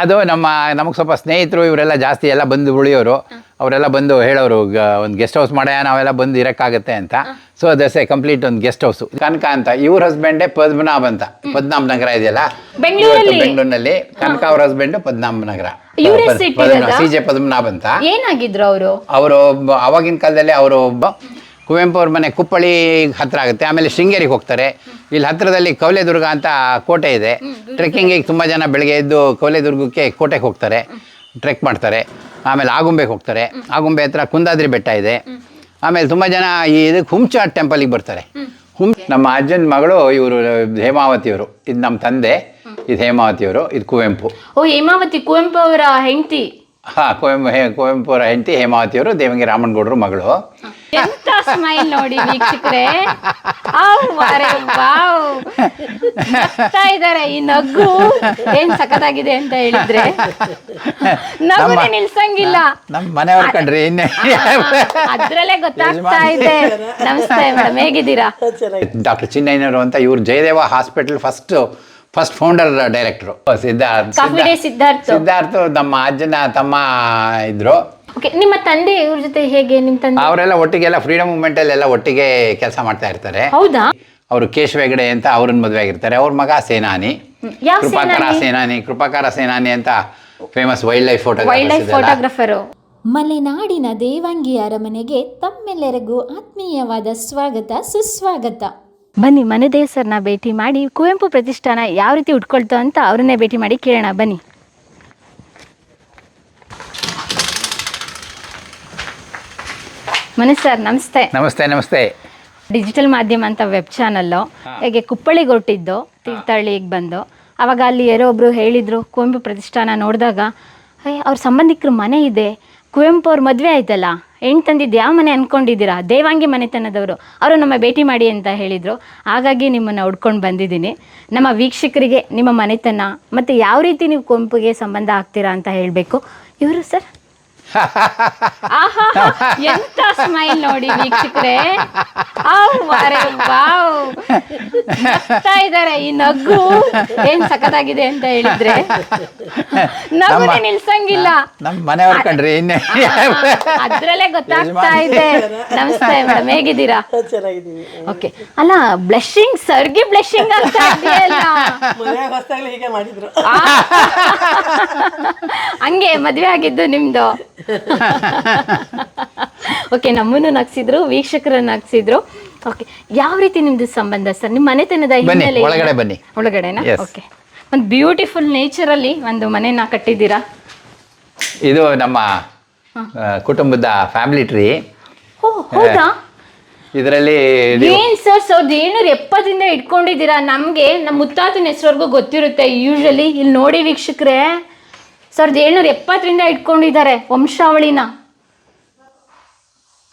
ಅದು ನಮ್ಮ ನಮಗೆ ಸ್ವಲ್ಪ ಸ್ನೇಹಿತರು ಇವರೆಲ್ಲ ಜಾಸ್ತಿ ಎಲ್ಲ ಬಂದು ಉಳಿಯೋರು ಅವರೆಲ್ಲ ಬಂದು ಹೇಳೋರು ಒಂದು ಗೆಸ್ಟ್ ಹೌಸ್ ಮಾಡ್ಯ ನಾವೆಲ್ಲ ಬಂದು ಇರೋಕ್ಕಾಗತ್ತೆ ಅಂತ. ಸೊ ದಸ್ ಎ ಕಂಪ್ಲೀಟ್ ಒಂದು ಗೆಸ್ಟ್ ಹೌಸ್ ಕನಕ ಅಂತ ಇವ್ರ ಹಸ್ಬೆಂಡೇ ಪದ್ಮನಾಭ್ ಅಂತ. ಪದ್ಮನಾಭ ನಗರ ಇದೆಯಲ್ಲ? ಬೆಂಗಳೂರಿನಲ್ಲಿ. ಕನಕ ಅವ್ರ husband Padmanabha Nagar? C J Padmanabh ಅಂತ. ಏನಾಗಿದ್ರು ಅವರು? ಅವರು ಅವಾಗಿನ ಕಾಲದಲ್ಲಿ ಅವರು ಒಬ್ಬ ಕುವೆಂಪು ಅವ್ರ ಮನೆ ಕುಪ್ಪಳಿ ಹತ್ರ ಆಗುತ್ತೆ. ಆಮೇಲೆ ಶೃಂಗೇರಿಗೆ ಹೋಗ್ತಾರೆ. ಇಲ್ಲಿ ಹತ್ರದಲ್ಲಿ ಕವಲೆದುರ್ಗ ಅಂತ ಕೋಟೆ ಇದೆ. ಟ್ರೆಕ್ಕಿಂಗಿಗೆ ತುಂಬ ಜನ ಬೆಳಗ್ಗೆ ಎದ್ದು ಕವಲೆದುರ್ಗಕ್ಕೆ ಕೋಟೆಗೆ ಹೋಗ್ತಾರೆ. ಟ್ರೆಕ್ ಮಾಡ್ತಾರೆ. ಆಮೇಲೆ ಆಗುಂಬೆಗೆ ಹೋಗ್ತಾರೆ. ಆಗುಂಬೆ ಹತ್ರ ಕುಂದಾದ್ರಿ ಬೆಟ್ಟ ಇದೆ. ಆಮೇಲೆ ತುಂಬ ಜನ ಈ ಇದಕ್ಕೆ ಹುಂಚಾಟ್ ಟೆಂಪಲಿಗೆ ಬರ್ತಾರೆ. ಹುಂ ನಮ್ಮ ಅಜ್ಜನ ಮಗಳು ಇವರು ಹೇಮಾವತಿಯವರು. ಇದು ನಮ್ಮ ತಂದೆ ಇದು ಹೇಮಾವತಿಯವರು ಇದು ಕುವೆಂಪು. ಓ ಹೇಮಾವತಿ ಕುವೆಂಪು ಅವರ ಹೆಂಡತಿ. ಹಾಂ ಕುವೆಂಪು ಹೇ ಕುವೆಂಪು ಅವರ ಹೆಂಡತಿ ಹೇಮಾವತಿಯವರು ದೇವಂಗಿ ರಾಮನಗೌಡರು ಮಗಳು. ಎಂತ ಸ್ಮೈಲ್ ನೋಡಿ ವೀಕ್ಷಕರೇ? ಇದಾರೆ ಈ ನಗು ಏನ್ ಸಖತ್ತಾಗಿದೆ ಅಂತ ಹೇಳಿದ್ರೆ? ನಗುನೇ ನಿಲ್ಸಂಗಿಲ್ಲ. ನಮ್ಮ ಮನೆಯವ್ರ ಕಣ್ರಿ ಇನ್ನೇ ಅದ್ರಲ್ಲೇ ಗೊತ್ತಾಗ್ತಾ ಇದೆ. ನಮಸ್ತೆ ಮೇಡಮ್ ಹೇಗಿದ್ದೀರಾ? ಡಾಕ್ಟರ್ ಚಿನ್ನಯ್ಯನವರು ಅಂತ ಇವ್ರು Jayadeva hospital first first founder director Siddhartha Siddhartha Siddhartha. ನಮ್ಮ ಅಜ್ಜನ ತಮ್ಮ ಇದ್ರು. ಓಕೆ ನಿಮ್ಮ ತಂದೆ ಇವ್ರ ಜೊತೆ ಹೇಗೆ? ನಿಮ್ ತಂದೆ? ಅವರೆಲ್ಲ ಒಟ್ಟಿಗೆಲ್ಲ ಫ್ರೀಡಮ್ ಮೂವ್ಮೆಂಟ್ ಅಲ್ಲಿ ಎಲ್ಲ ಒಟ್ಟಿಗೆ ಕೆಲಸ ಮಾಡ್ತಾ ಇರ್ತಾರೆ. ಹೌದಾ? ಅವರು ಕೇಶವ ಹೆಗಡೆ ಅಂತ ಅವ್ರನ್ನ ಮದುವೆ ಆಗಿರ್ತಾರೆ. ಅವ್ರ ಮಗ ಸೇನಾನಿ. ಯಾವ ಕೃಪಾಕರ ಸೇನಾನಿ? ಕೃಪಾಕರ ಸೇನಾನಿ ಅಂತ famous wild life wild life photographer photographer ಮಲೆನಾಡಿನ ದೇವಾಂಗಿ ಅರಮನೆಗೆ ತಮ್ಮೆಲ್ಲರಿಗೂ ಆತ್ಮೀಯವಾದ ಸ್ವಾಗತ ಸುಸ್ವಾಗತ. ಬನ್ನಿ ಮನೆ ಸರ್ನ ಭೇಟಿ ಮಾಡಿ ಕುವೆಂಪು ಪ್ರತಿಷ್ಠಾನ ಯಾವ ರೀತಿ ಉಟ್ಕೊಳ್ತು ಅಂತ ಅವ್ರನ್ನೇ ಭೇಟಿ ಮಾಡಿ ಕೇಳೋಣ. ಬನ್ನಿ. ಮನೀಶ್ ಸರ್ ನಮಸ್ತೆ. ನಮಸ್ತೆ ನಮಸ್ತೆ. ಡಿಜಿಟಲ್ ಮಾಧ್ಯಮ ಅಂತ ವೆಬ್ ಚಾನಲ್ಲು ಹೇಗೆ ಕುಪ್ಪಳಿಗೆ ಹೊರಟಿದ್ದು ತೀರ್ಥಹಳ್ಳಿಗೆ ಬಂದು ಅವಾಗ ಅಲ್ಲಿ ಯಾರೋ ಒಬ್ರು ಹೇಳಿದ್ರು ಕುವೆಂಪು ಪ್ರತಿಷ್ಠಾನ ನೋಡಿದಾಗ ಅವ್ರ ಸಂಬಂಧಿಕರ ಮನೆ ಇದೆ ಕುವೆಂಪು ಅವ್ರ ಮದುವೆ ಆಯ್ತಲ್ಲ ಹೆಣ್ಣು ತಂದಿದ್ದು ಯಾವ ಮನೆ ಅಂದ್ಕೊಂಡಿದ್ದೀರಾ ದೇವಾಂಗಿ ಮನೆತನದವರು ಅವರು ನಮ್ಮ ಭೇಟಿ ಮಾಡಿ ಅಂತ ಹೇಳಿದರು. ಹಾಗಾಗಿ ನಿಮ್ಮನ್ನು ಹುಡ್ಕೊಂಡು ಬಂದಿದ್ದೀನಿ. ನಮ್ಮ ವೀಕ್ಷಕರಿಗೆ ನಿಮ್ಮ ಮನೆತನ ಮತ್ತು ಯಾವ ರೀತಿ ನೀವು ಕುವೆಂಪುಗೆ ಸಂಬಂಧ ಆಗ್ತೀರಾ ಅಂತ ಹೇಳಬೇಕು. ಇವರು ಸರ್ ಎಂತ ಸ್ಮೈಲ್ ನೋಡಿ ವೀಕ್ಷಕರೇ ವಾವ್. ನಗ್ತಾ ಇದಾರೆ ಈ ನಗು ಏನ್ ಸಖತ್ತಾಗಿದೆ ಅಂತ ಹೇಳಿದ್ರೆ. ನಗುನೇ ನಿಲ್ಸಂಗಿಲ್ಲ. ನಮ್ಮ ಮನೆಯವ್ರ ಕಣ್ರಿ ಇನ್ನೇ ಅದ್ರಲ್ಲೇ ಗೊತ್ತಾಗ್ತಾ ಇದೆ. ನಮಸ್ತೆ ಮೇಡಮ್ ಹೇಗಿದ್ದೀರಾ? ಚೆನ್ನಾಗಿದ್ದೀವಿ. ಓಕೆ. ಅಲ್ಲ ಬ್ಲಶಿಂಗ್ ಸರ್ಗೆ ಬ್ಲಶಿಂಗ್ ಅಂತ ಇದೆಯಲ್ಲ? ಮನ್ಯಾಗ ಹೀಗೆ ಮಾಡಿದ್ರು. ಆ. ಹಂಗೆ ಮದ್ವೆ ಆಗಿದ್ದು ನಿಮ್ದು. ಓಕೆ ನಮ್ಮನ್ನು ನಗ್ಸಿದ್ರು ವೀಕ್ಷಕರನ್ನ ನಗ್ಸಿದ್ರು. ಓಕೆ ಯಾವ ರೀತಿ ನಿಮ್ದು ಸಂಬಂಧ ಸರ್? ನಿಮ್ಮ ಮನೆತನದ ಬನ್ನಿ, ಹಿನ್ನೆಲೆ? ಒಳಗಡೆ ಬನ್ನಿ. ಒಳಗಡೆನಾ? Yes. ಓಕೆ ಒಂದು ಬ್ಯೂಟಿಫುಲ್ ನೇಚರಲ್ಲಿ ಒಂದು ಮನೆನ ಕಟ್ಟಿದ್ದೀರಾ? ಇದು ನಮ್ಮ ಆ, ಕುಟುಂಬದ ಫ್ಯಾಮಿಲಿ ಟ್ರೀ ಓ ಹೌದಾ? ಇದರಲ್ಲಿ ಏನ್ ಸರ್? ಸಾವಿರದ ಏಳ್ನೂರ ಎಪ್ಪತ್ತರಿಂದ ಇಟ್ಕೊಂಡಿದ್ದೀರಾ? ನಮಗೆ ನಮ್ಮ ಮುತ್ತಾತನ ಹೆಸರವರೆಗೂ ಗೊತ್ತಿರುತ್ತೆ ಯೂಶಲಿ ಇಲ್ಲಿ ನೋಡಿ ವೀಕ್ಷಕರೇ. ಸಾವಿರದ ಏಳ್ನೂರ ಎಪ್ಪತ್ತರಿಂದ ಇಟ್ಕೊಂಡಿದ್ದಾರೆ ವಂಶಾವಳಿನ.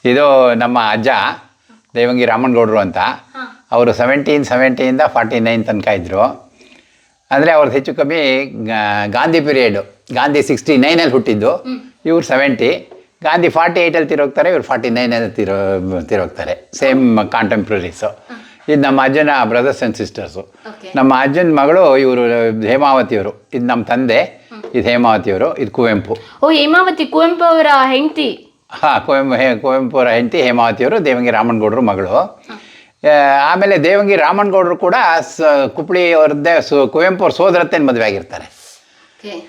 ಇದು ನಮ್ಮ ಅಜ್ಜ. ದೇವಂಗಿ ರಾಮನಗೌಡರು ಅಂತ. ಅವರು ಸೆವೆಂಟೀನ್ ಸೆವೆಂಟಿಯಿಂದ ಫಾರ್ಟಿ ನೈನ್ ತನಕ ಇದ್ದರು ಅಂದರೆ ಅವ್ರದ್ದು ಹೆಚ್ಚು ಕಮ್ಮಿ ಗಾಂಧಿ ಪೀರಿಯಡು ಗಾಂಧಿ ಸಿಕ್ಸ್ಟಿ ನೈನಲ್ಲಿ ಹುಟ್ಟಿದ್ದು. ಇವ್ರು ಸೆವೆಂಟಿ ಗಾಂಧಿ ಫಾರ್ಟಿ ಏಯ್ಟಲ್ಲಿ ತಿರೋಗ್ತಾರೆ ಇವ್ರು ಫಾರ್ಟಿ ನೈನಲ್ಲಿ ತಿರೋ ತಿರೋಗ್ತಾರೆ. ಸೇಮ್ ಕಾಂಟೆಂಪ್ರರೀಸು ಇದು ನಮ್ಮ ಅಜ್ಜನ ಬ್ರದರ್ಸ್ ಆ್ಯಂಡ್ ಸಿಸ್ಟರ್ಸು ನಮ್ಮ ಅಜ್ಜನ ಮಗಳು ಇವರು ಹೇಮಾವತಿಯವರು. ಇದು ನಮ್ಮ ತಂದೆ ಇದು ಹೇಮಾವತಿಯವರು ಇದು ಕುವೆಂಪು. ಓ ಹೇಮಾವತಿ ಕುವೆಂಪು ಅವರ ಹೆಂಡತಿ. ಹಾಂ ಕುವೆಂಪು ಹೇ ಕುವೆಂಪು ಅವರ ಹೆಂಡತಿ ಹೇಮಾವತಿಯವರು ದೇವಂಗಿ ರಾಮನಗೌಡರು ಮಗಳು. ಆಮೇಲೆ ದೇವಂಗಿ ರಾಮನಗೌಡರು ಕೂಡ ಸ ಕುಪ್ಪಳಿ ಅವ್ರದ್ದೇ ಸು ಕುವೆಂಪು ಅವ್ರ ಸೋದರತ್ತೇನು ಮದುವೆ ಆಗಿರ್ತಾರೆ.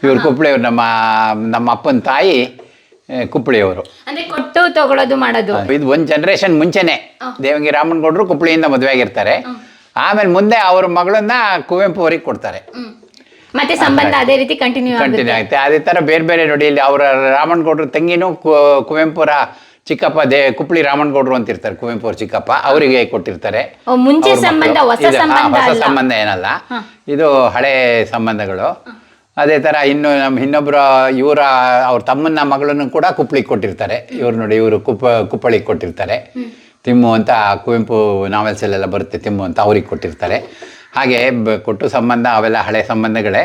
ಇವ್ರು ಕುಪ್ಪಳಿಯವ್ರು ನಮ್ಮ ನಮ್ಮ ಅಪ್ಪನ ತಾಯಿ ಕುಪ್ಪಳಿಯವರು ಕೊಟ್ಟು ತಗೊಳ್ಳೋದು ಮಾಡೋದು. ಇದು ಒಂದು ಜನ್ರೇಷನ್ ಮುಂಚೆನೆ ದೇವಂಗಿ ರಾಮನಗೌಡರು ಕುಪ್ಪಳಿಯಿಂದ ಮದುವೆ ಆಗಿರ್ತಾರೆ. ಆಮೇಲೆ ಮುಂದೆ ಅವ್ರ ಮಗಳನ್ನ ಕುವೆಂಪು ಅವರಿಗೆ ಕೊಡ್ತಾರೆ. ಮತ್ತೆ ಸಂಬಂಧ ಅದೇ ರೀತಿ ಕಂಟಿನ್ಯೂ ಕಂಟಿನ್ಯೂ ಆಗುತ್ತೆ. ಅದೇ ತರ ಬೇರೆ ಬೇರೆ ನೋಡಿ ಇಲ್ಲಿ ಅವರ ರಾಮನಗೌಡರು ತಂಗಿನೂ ಕುವೆಂಪುರ ಚಿಕ್ಕಪ್ಪ ದೇ ಕುಪ್ಪಳಿ ರಾಮಣ್ಗೌಡ್ರು ಅಂತ ಇರ್ತಾರೆ ಕುವೆಂಪು ಅವ್ರ ಚಿಕ್ಕಪ್ಪ ಅವರಿಗೆ ಕೊಟ್ಟಿರ್ತಾರೆ. ಮುಂಚೆ ಸಂಬಂಧ, ಹೊಸ ಇದು- ಸಂಬಂಧ ಹೊಸ ಅಲ್ಲ. ಸಂಬಂಧ ಏನಲ್ಲ. ಇದು ಹಳೆ ಸಂಬಂಧಗಳು. ಅದೇ ತರ ಇನ್ನು ನಮ್ಮ ಇನ್ನೊಬ್ರು ಇವರ ಅವ್ರ ತಮ್ಮನ ಮಗಳನ್ನು ಕೂಡ ಕುಪ್ಪಳಿಗೆ ಕೊಟ್ಟಿರ್ತಾರೆ. ಇವ್ರು ನೋಡಿ ಇವರು ಕುಪ್ಪ ಕುಪ್ಪಳಿಗೆ ಕೊಟ್ಟಿರ್ತಾರೆ. ತಿಮ್ಮು ಅಂತ ಕುವೆಂಪು ನಾವೆಲ್ಸಲ್ಲೆಲ್ಲ ಬರುತ್ತೆ ತಿಮ್ಮು ಅಂತ ಅವ್ರಿಗೆ ಕೊಟ್ಟಿರ್ತಾರೆ. ಹಾಗೆ ಕೊಟ್ಟು ಸಂಬಂಧ ಅವೆಲ್ಲ ಹಳೆ ಸಂಬಂಧಗಳೇ.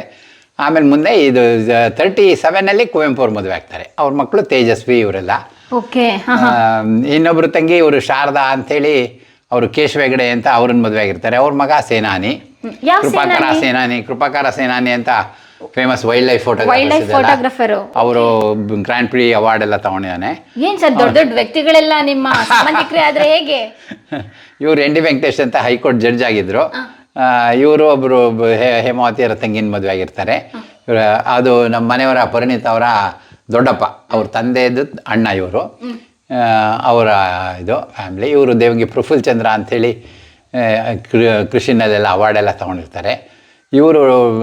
ಆಮೇಲೆ ಮುಂದೆ ಇದು ತರ್ಟಿ ಸೆವೆನಲ್ಲಿ ಕುವೆಂಪು ಅವ್ರ ಮದುವೆ ಆಗ್ತಾರೆ. ಅವ್ರ ಮಕ್ಕಳು ತೇಜಸ್ವಿ ಇವರೆಲ್ಲ. ಓಕೆ ಇನ್ನೊಬ್ರು ತಂಗಿ ಇವರು ಶಾರದಾ ಅಂಥೇಳಿ ಅವರು ಕೇಶವೆಗಡೆ ಅಂತ ಅವ್ರನ್ನ ಮದುವೆ ಆಗಿರ್ತಾರೆ. ಅವ್ರ ಮಗ ಸೇನಾನಿ. ಕೃಪಾಕಾರ ಸೇನಾನಿ? ಕೃಪಾಕಾರ ಸೇನಾನಿ ಅಂತ ಫೇಮಸ್ ವೈಲ್ಡ್ ಲೈಫ್ ಫೋಟೋಗ್ರಾಫರ್ ಅವರು ಗ್ರ್ಯಾಂಡ್ ಪ್ರಿ ಅವಾರ್ಡ್ ಎಲ್ಲ ತಗೊಂಡಿದ್ದಾನೆ ಏನ್ ಸರ್ ದೊಡ್ಡ ದೊಡ್ಡ ವ್ಯಕ್ತಿಗಳೆಲ್ಲ ನಿಮ್ಮ ಸಂಬಂಧಿಕರೇ ಆದ್ರೆ ಹೇಗೆ? ಇವ್ರು ಎನ್ ಡಿ ವೆಂಕಟೇಶ್ ಅಂತ ಹೈಕೋರ್ಟ್ ಜಡ್ಜ್ ಆಗಿದ್ರು. ಇವರು ಒಬ್ಬರು ಹೇಮಾವತಿಯರ ತಂಗಿನ ಮದುವೆ ಆಗಿರ್ತಾರೆ. ಇವರ ಅದು ನಮ್ಮ ಮನೆಯವರ ಪರಿಣಿತ ಅವರ ದೊಡ್ಡಪ್ಪ. ಅವ್ರ ತಂದೆದು ಅಣ್ಣ ಇವರು. ಅವರ ಇದು ಫ್ಯಾಮಿಲಿ ಇವರು ದೇವಂಗಿ ಪ್ರಫುಲ್ ಚಂದ್ರ ಅಂಥೇಳಿ ಕೃಷಿನಲ್ಲೆಲ್ಲ ಅವಾರ್ಡ್ ಎಲ್ಲ ತೊಗೊಂಡಿರ್ತಾರೆ. ಇವರು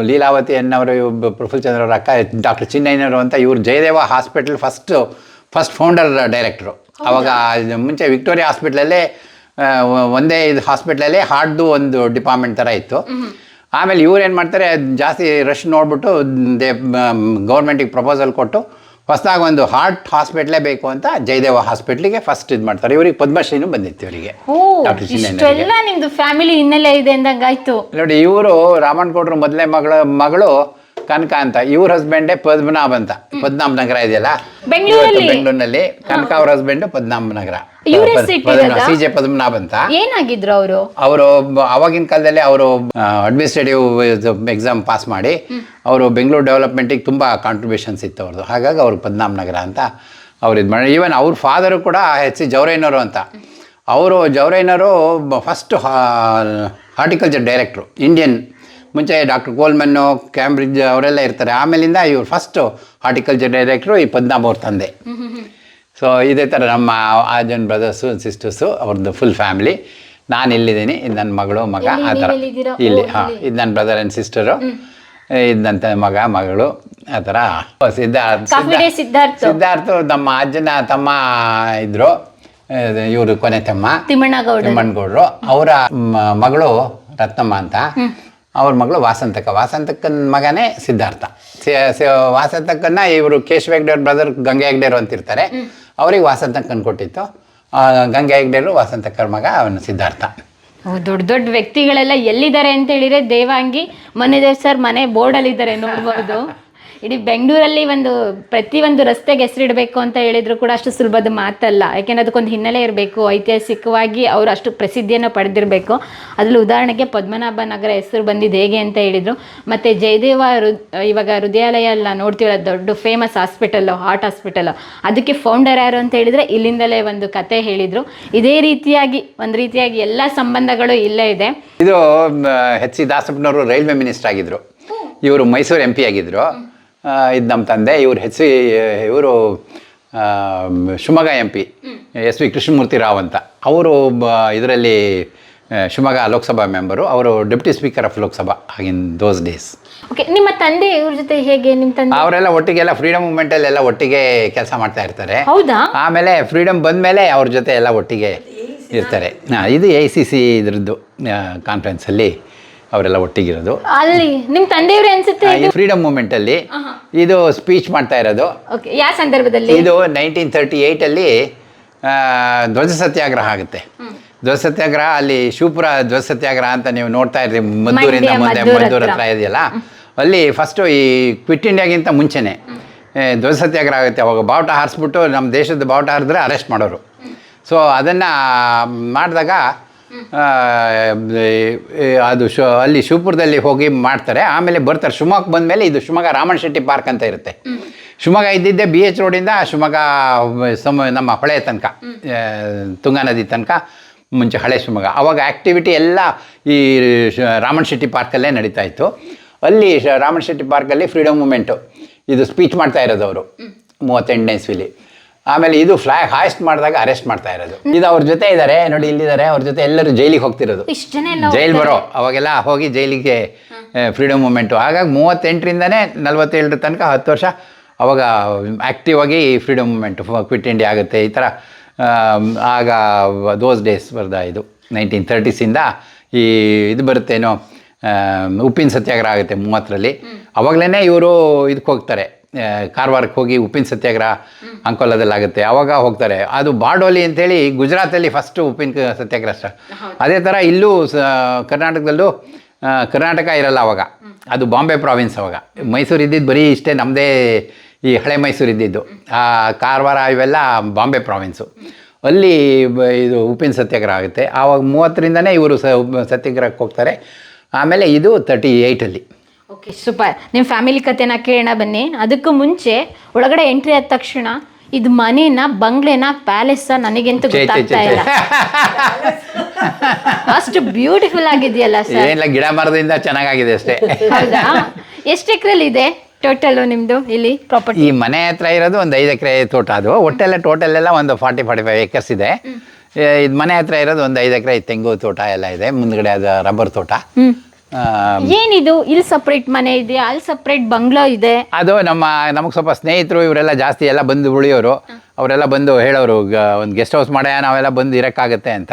ಲೀಲಾವತಿ ಅನ್ನವರು ಪ್ರಫುಲ್ ಚಂದ್ರ ಅವರ ಅಕ್ಕ ಡಾಕ್ಟರ್ ಚಿನ್ನಯ್ಯನವರು ಅಂತ ಇವರು Jayadeva hospital first first founder director ಅವಾಗ ಮುಂಚೆ ವಿಕ್ಟೋರಿಯಾ ಹಾಸ್ಪಿಟ್ಲಲ್ಲೇ ಒಂದೇ ಇದು ಹಾಸ್ಪಿಟ್ಲಲ್ಲಿ ಹಾರ್ಟ್ದು ಒಂದು ಡಿಪಾರ್ಟ್ಮೆಂಟ್ ಥರ ಇತ್ತು. ಆಮೇಲೆ ಇವ್ರು ಏನು ಮಾಡ್ತಾರೆ ಜಾಸ್ತಿ ರಶ್ ನೋಡ್ಬಿಟ್ಟು ದೇ ಗೌರ್ಮೆಂಟಿಗೆ ಪ್ರಪೋಸಲ್ ಕೊಟ್ಟು ಹೊಸದಾಗಿ ಒಂದು ಹಾರ್ಟ್ ಹಾಸ್ಪಿಟ್ಲೇ ಬೇಕು ಅಂತ ಜಯದೇವ ಹಾಸ್ಪಿಟ್ಲಿಗೆ ಫಸ್ಟ್ ಇದು ಮಾಡ್ತಾರೆ. ಇವರಿಗೆ ಪದ್ಮಶ್ರೀನೂ ಬಂದಿತ್ತು ಇವರಿಗೆ. ನಿಮ್ದು ಫ್ಯಾಮಿಲಿ ಹಿನ್ನೆಲೆ ಇದೆ ಅಂದಂಗಾಯ್ತು. ನೋಡಿ ಇವರು ರಾಮಣ್ಗೌಡ್ರ ಮೊದಲನೇ ಮಗಳ ಮಗಳು ಕನಕ ಅಂತ ಇವ್ರ ಹಸ್ಬೆಂಡೇ ಪದ್ಮನಾಭ ಅಂತ. ಪದ್ಮನಾಭ ನಗರ ಇದೆಯಲ್ಲ? ಬೆಂಗಳೂರಲ್ಲಿ? ಬೆಂಗಳೂರಿನಲ್ಲಿ ಕನಕ ಅವ್ರ husband Padmanabha Nagar? C J Padmanabh ಅಂತ. ಏನಾಗಿದ್ರು ಅವರು? ಅವರು ಅವಾಗಿನ ಕಾಲದಲ್ಲಿ ಅವರು ಅಡ್ಮಿನಿಸ್ಟ್ರೇಟಿವ್ ಎಕ್ಸಾಮ್ ಪಾಸ್ ಮಾಡಿ ಅವರು ಬೆಂಗಳೂರು ಡೆವಲಪ್ಮೆಂಟಿಗೆ ತುಂಬ ಕಾಂಟ್ರಿಬ್ಯೂಷನ್ಸ್ ಇತ್ತು ಅವ್ರದ್ದು. ಹಾಗಾಗಿ ಅವ್ರು ಪದ್ಮನಾಭ ನಗರ ಅಂತ ಅವ್ರು ಇದು ಮಾಡಿ ಈವನ್ ಅವ್ರ ಫಾದರು ಕೂಡ ಎಚ್ ಸಿ ಜೌರೈನರು ಅಂತ. ಅವರು ಜೌರೈನರು ಫಸ್ಟ್ ಹಾರ್ಟಿಕಲ್ಚರ್ ಡೈರೆಕ್ಟ್ರು ಇಂಡಿಯನ್ ಮುಂಚೆ ಡಾಕ್ಟರ್ ಕೋಲ್ಮನ್ನು ಕ್ಯಾಂಬ್ರಿಡ್ಜ್ ಅವರೆಲ್ಲ ಇರ್ತಾರೆ. ಆಮೇಲಿಂದ ಇವರು ಫಸ್ಟು ಹಾರ್ಟಿಕಲ್ಚರ್ ಡೈರೆಕ್ಟ್ರು ಈ ಪದ್ಮನಾಭ ಅವ್ರ ತಂದೆ. ಸೊ ಇದೇ ಥರ ನಮ್ಮ ಆಜನ್ ಬ್ರದರ್ಸು ಸಿಸ್ಟರ್ಸು ಅವ್ರದ್ದು ಫುಲ್ ಫ್ಯಾಮಿಲಿ ನಾನು ಇಲ್ಲಿದ್ದೀನಿ ಇದು ನನ್ನ ಮಗಳು ಮಗ? ಆ ಥರ ಇಲ್ಲಿ ಹಾಂ ಇದು ನನ್ನ ಬ್ರದರ್ ಆ್ಯಂಡ್ ಸಿಸ್ಟರು ಇದು ನನ್ನ ಮಗ ಮಗಳು ಆ ಥರ ಸಿದ್ಧಾರ್ಥ. ಸಿದ್ಧಾರ್ಥ ಸಿದ್ಧಾರ್ಥ ನಮ್ಮ ಅಜ್ಜನ ತಮ್ಮ ಇದ್ರು. ಇವರು ಕೊನೆ ತಮ್ಮ. ತಿಮ್ಮಣ್ಣಗೌಡ ತಿಮ್ಮಣ್ಣಗೌಡರು. ಅವರ ಮಗಳು ರತ್ನಮ್ಮ ಅಂತ. ಅವ್ರ ಮಗಳು ವಾಸಂತಕ ವಾಸಂತಕ್ಕನ ಮಗನೇ ಸಿದ್ಧಾರ್ಥ. ವಾಸಂತಕ್ಕನ್ನ ಇವರು ಹೆಗ್ಡೆಯವ್ರ ಬ್ರದರ್ ಗಂಗೆ ಹೆಗ್ಡೆಯರು ಅಂತಿರ್ತಾರೆ. ಅವ್ರಿಗೆ ವಾಸಂತಕ್ಕನ್ ಕೊಟ್ಟಿತ್ತು. ಗಂಗೆ ಹೆಗ್ಡೆಯರು ವಾಸಂತಕ್ಕರ ಮಗ ಅವನು ಸಿದ್ಧಾರ್ಥ. ದೊಡ್ಡ ದೊಡ್ಡ ವ್ಯಕ್ತಿಗಳೆಲ್ಲ ಎಲ್ಲಿದ್ದಾರೆ ಅಂತ ಹೇಳಿದ್ರೆ ದೇವಾಂಗಿ, ಮನೆದೇವ್ ಸರ್ ಮನೆ ಬೋರ್ಡಲ್ಲಿದ್ದಾರೆ ನೋಡ್ಬೋದು. ಇಡೀ ಬೆಂಗಳೂರಲ್ಲಿ ಒಂದು ಪ್ರತಿಯೊಂದು ರಸ್ತೆಗೆ ಹೆಸರಿಡಬೇಕು ಅಂತ ಹೇಳಿದ್ರು ಕೂಡ ಅಷ್ಟು ಸುಲಭದ ಮಾತಲ್ಲ. ಯಾಕೆಂದ್ರೆ ಅದಕ್ಕೊಂದು ಹಿನ್ನೆಲೆ ಇರಬೇಕು ಐತಿಹಾಸಿಕವಾಗಿ ಅವರು ಅಷ್ಟು ಪ್ರಸಿದ್ಧಿಯನ್ನು ಪಡೆದಿರಬೇಕು. ಅದರಲ್ಲಿ ಉದಾಹರಣೆಗೆ ಪದ್ಮನಾಭ ನಗರ ಹೆಸರು ಬಂದಿದ್ದು ಹೇಗೆ ಅಂತ ಹೇಳಿದರು. ಮತ್ತು ಜಯದೇವ ಹೃ ಇವಾಗ ಹೃದಯಾಲಯ ಎಲ್ಲ ನೋಡ್ತೀವಲ್ಲ ದೊಡ್ಡ ಫೇಮಸ್ ಹಾಸ್ಪಿಟಲ್ಲು ಹಾರ್ಟ್ ಹಾಸ್ಪಿಟಲ್ಲು ಅದಕ್ಕೆ ಫೌಂಡರ್ ಯಾರು ಅಂತ ಹೇಳಿದರೆ ಇಲ್ಲಿಂದಲೇ ಒಂದು ಕತೆ ಹೇಳಿದರು. ಇದೇ ರೀತಿಯಾಗಿ ಒಂದು ರೀತಿಯಾಗಿ ಎಲ್ಲ ಸಂಬಂಧಗಳು ಇಲ್ಲೇ ಇದೆ. ಇದು ಎಚ್ ಸಿ ದಾಸಪ್ಪನವರು ರೈಲ್ವೆ ಮಿನಿಸ್ಟರ್ ಆಗಿದ್ರು. ಇವರು ಮೈಸೂರು ಎಂ ಪಿ ಆಗಿದ್ರು. ಇದು ನಮ್ಮ ತಂದೆ ಇವರು ಹೆಚ್ ಸಿ ಇವರು Shivamogga M P S V Krishnamurthy Rao ಅಂತ. ಅವರು ಇದರಲ್ಲಿ ಶಿವಮೊಗ್ಗ ಲೋಕಸಭಾ ಮೆಂಬರು. ಅವರು ಡೆಪ್ಟಿ ಸ್ಪೀಕರ್ ಆಫ್ ಲೋಕಸಭಾ ಆಗಿನ್ ದೋಸ್ ಡೇಸ್. ಓಕೆ ನಿಮ್ಮ ತಂದೆ ಇವ್ರ ಜೊತೆ ಹೇಗೆ ನಿಮ್ಮ ತಂದೆ? ಅವರೆಲ್ಲ ಒಟ್ಟಿಗೆಲ್ಲ ಫ್ರೀಡಮ್ ಮೂಮೆಂಟಲ್ಲೆಲ್ಲ ಒಟ್ಟಿಗೆ ಕೆಲಸ ಮಾಡ್ತಾ ಇರ್ತಾರೆ. ಹೌದಾ? ಆಮೇಲೆ ಫ್ರೀಡಮ್ ಬಂದಮೇಲೆ ಅವ್ರ ಜೊತೆ ಎಲ್ಲ ಒಟ್ಟಿಗೆ ಇರ್ತಾರೆ. ಹಾಂ ಇದು ಎ ಸಿ ಸಿ ಇದ್ರದ್ದು ಕಾನ್ಫರೆನ್ಸಲ್ಲಿ ಅವರೆಲ್ಲ ಒಟ್ಟಿಗಿರೋದು. ಅಲ್ಲಿ ನಿಮ್ಮ ತಂದೆಯವರು ಅನ್ಸುತ್ತೆ ಫ್ರೀಡಮ್ ಮೂಮೆಂಟಲ್ಲಿ ಇದು? ಸ್ಪೀಚ್ ಮಾಡ್ತಾ ಇರೋದು. ಓಕೆ ಯಾವ ಸಂದರ್ಭದಲ್ಲಿ? ಇದು ನೈನ್ಟೀನ್ ತರ್ಟಿ ಏಯ್ಟಲ್ಲಿ ಧ್ವಜ ಸತ್ಯಾಗ್ರಹ ಆಗುತ್ತೆ. ಧ್ವಜ ಸತ್ಯಾಗ್ರಹ ಅಲ್ಲಿ ಶಿವಪುರ ಧ್ವಜ ಸತ್ಯಾಗ್ರಹ ಅಂತ ನೀವು ನೋಡ್ತಾ ಇರ್ರಿ ಮದ್ದೂರಿಂದ ಮುಂದೆ ಮದ್ದೂರ್ ಹತ್ರ. ಇದೆಯಲ್ಲ? ಅಲ್ಲಿ ಫಸ್ಟು ಈ ಕ್ವಿಟ್ ಇಂಡಿಯಾಗಿಂತ ಮುಂಚೆನೆ ಧ್ವಜ ಸತ್ಯಾಗ್ರಹ ಆಗುತ್ತೆ. ಅವಾಗ ಬಾವುಟ ಹಾರಿಸ್ಬಿಟ್ಟು ನಮ್ಮ ದೇಶದ ಬಾವುಟ ಹಾರಿದ್ರೆ ಅರೆಸ್ಟ್ ಮಾಡೋರು. ಸೊ ಅದನ್ನು ಮಾಡಿದಾಗ ಅದು ಶು, ಅಲ್ಲಿ ಶಿವಪುರದಲ್ಲಿ ಹೋಗಿ ಮಾಡ್ತಾರೆ. ಆಮೇಲೆ ಬರ್ತಾರೆ. ಶಿವಮೊಗ್ಗ ಬಂದಮೇಲೆ ಇದು ಶಿವಮೊಗ್ಗ ರಾಮನ್ ಶೆಟ್ಟಿ ಪಾರ್ಕ್ ಅಂತ ಇರುತ್ತೆ. ಶಿವಮೊಗ್ಗ ಇದ್ದಿದ್ದೆ ಬಿ ಎಚ್ ರೋಡಿಂದ ಶಿವಮೊಗ್ಗ ಸಮ, ನಮ್ಮ ಹೊಳೆ ತನಕ ತುಂಗಾ ನದಿ ತನಕ ಮುಂಚೆ ಹಳೆ ಶಿವಮೊಗ್ಗ. ಅವಾಗ ಆ್ಯಕ್ಟಿವಿಟಿ ಎಲ್ಲ ಈ ರಾಮನ್ ಶೆಟ್ಟಿ ಪಾರ್ಕಲ್ಲೇ ನಡೀತಾ ಇತ್ತು. ಅಲ್ಲಿ ರಾಮನ್ ಶೆಟ್ಟಿ ಪಾರ್ಕಲ್ಲಿ ಫ್ರೀಡಮ್ ಮೂಮೆಂಟು ಇದು ಸ್ಪೀಚ್ ಮಾಡ್ತಾ ಇರೋದು ಅವರು ಮೂವತ್ತೆಂಟನೇ ಇಸ್ವಿಲಿ ಆಮೇಲೆ ಇದು ಫ್ಲಾಗ್ ಹಾಯಿಸ್ಟ್ ಮಾಡಿದಾಗ ಅರೆಸ್ಟ್ ಮಾಡ್ತಾ ಇರೋದು. ಇದು ಅವ್ರ ಜೊತೆ ಇದ್ದಾರೆ ನೋಡಿ ಇಲ್ಲಿದ್ದಾರೆ ಅವ್ರ ಜೊತೆ ಎಲ್ಲರೂ ಜೈಲಿಗೆ ಹೋಗ್ತಿರೋದು. ಜೈಲ್ ಬರೋ ಅವಾಗೆಲ್ಲ ಹೋಗಿ ಜೈಲಿಗೆ ಫ್ರೀಡಮ್ ಮೂಮೆಂಟು ಹಾಗಾಗಿ ಮೂವತ್ತೆಂಟರಿಂದನೇ ನಲ್ವತ್ತೇಳರ ತನಕ ಹತ್ತು ವರ್ಷ ಅವಾಗ ಆ್ಯಕ್ಟಿವ್ ಆಗಿ ಫ್ರೀಡಮ್ ಮೂಮೆಂಟ್ ಕ್ವಿಟ್ ಇಂಡಿಯಾ ಆಗುತ್ತೆ ಈ ಥರ ಆಗ ದೋಸ್ ಡೇಸ್ ಬರ್ದ ಇದು ನೈನ್ಟೀನ್ ತರ್ಟೀಸಿಂದ ಈ ಇದು ಬರುತ್ತೇನೋ ಉಪ್ಪಿನ ಸತ್ಯಾಗ್ರಹ ಆಗುತ್ತೆ ಮೂವತ್ತರಲ್ಲಿ. ಅವಾಗಲೇ ಇವರು ಇದಕ್ಕೆ ಹೋಗ್ತಾರೆ. ಕಾರವಾರಕ್ಕೆ ಹೋಗಿ ಉಪ್ಪಿನ ಸತ್ಯಾಗ್ರಹ ಅಂಕೋಲದಲ್ಲಾಗುತ್ತೆ. ಆವಾಗ ಹೋಗ್ತಾರೆ. ಅದು ಬಾಡೋಲಿ ಅಂತೇಳಿ ಗುಜರಾತಲ್ಲಿ ಫಸ್ಟು ಉಪ್ಪಿನ ಸತ್ಯಾಗ್ರಹ ಸ್ಟಾರ್ಟ್ ಅದೇ ಥರ ಇಲ್ಲೂ ಸ ಕರ್ನಾಟಕದಲ್ಲೂ ಕರ್ನಾಟಕ ಇರಲ್ಲ ಅವಾಗ. ಅದು ಬಾಂಬೆ ಪ್ರಾವಿನ್ಸ್ ಅವಾಗ. ಮೈಸೂರು ಇದ್ದಿದ್ದು ಬರೀ ಇಷ್ಟೇ ನಮ್ಮದೇ ಈ ಹಳೆ ಮೈಸೂರು ಇದ್ದಿದ್ದು. ಆ ಕಾರವಾರ ಇವೆಲ್ಲ ಬಾಂಬೆ ಪ್ರಾವಿನ್ಸು ಅಲ್ಲಿ ಇದು ಉಪ್ಪಿನ ಸತ್ಯಾಗ್ರಹ ಆಗುತ್ತೆ. ಆವಾಗ ಮೂವತ್ತರಿಂದನೇ ಇವರು ಸತ್ಯಾಗ್ರಹಕ್ಕೆ ಹೋಗ್ತಾರೆ. ಆಮೇಲೆ ಇದು ತರ್ಟಿ ಏಯ್ಟಲ್ಲಿ ಓಕೆ ಸೂಪರ್ ನಿಮ್ಮ ಫ್ಯಾಮಿಲಿ ಕತೆನ ಕೇಳೋಣ ಬನ್ನಿ. ಅದಕ್ಕೂ ಮುಂಚೆ ಒಳಗಡೆ ಎಂಟ್ರಿ ಆದ ತಕ್ಷಣ ಇದು ಮನೇನ ಬಂಗ್ಲೆನ ಪ್ಯಾಲೇಸ್ ನನಗಂತೂ ಗೊತ್ತಾಗ್ತಾ ಇಲ್ಲ. ಅಷ್ಟು ಬ್ಯೂಟಿಫುಲ್ ಆಗಿದೆಯಲ್ಲ ಸರ್ ಏನಿಲ್ಲ ಗಿಡ ಮರದಿಂದ ಚೆನ್ನಾಗಿದೆ ಅಷ್ಟೇ. ಹೌದಾ? ಎಷ್ಟು ಎಕರೆಲಿ ಇದೆ ಟೋಟಲ್ ನಿಮ್ದು ಇಲ್ಲಿ ಪ್ರಾಪರ್ಟಿ ಈ ಮನೆ ಹತ್ರ ಇರೋದು ಒಂದು ಐದು ಎಕರೆ ತೋಟ. ಅದು ಒಟ್ಟೆಲ್ಲ ಟೋಟಲ್ ಎಲ್ಲ ಒಂದು ಫಾರ್ಟಿ ಫಾರ್ಟಿ ಫೈವ್ ಏಕರ್ಸ್ ಇದೆ ಇದು ಮನೆ ಹತ್ರ ಇರೋದು ಒಂದು ಐದು ಎಕರೆ ತೆಂಗು ತೋಟ ಎಲ್ಲ ಇದೆ. ಮುಂದ್ಗಡೆ ಅದು ರಬ್ಬರ್ ತೋಟ. ಏನಿದು? ಇಲ್ಲಿ ಸಪ್ರೇಟ್ ಮನೆ ಇದೆ ಅಲ್ಲಿ ಸಪ್ರೇಟ್ ಬಂಗ್ಲೋ ಇದೆ. ಅದು ನಮ್ಮ ನಮಗೆ ಸ್ವಲ್ಪ ಸ್ನೇಹಿತರು ಇವರೆಲ್ಲ ಜಾಸ್ತಿ ಎಲ್ಲ ಬಂದು ಉಳಿಯೋರು. ಅವರೆಲ್ಲ ಬಂದು ಹೇಳೋರು ಒಂದು ಗೆಸ್ಟ್ ಹೌಸ್ ಮಾಡ್ಯ ನಾವೆಲ್ಲ ಬಂದು ಇರೋಕ್ಕಾಗತ್ತೆ ಅಂತ.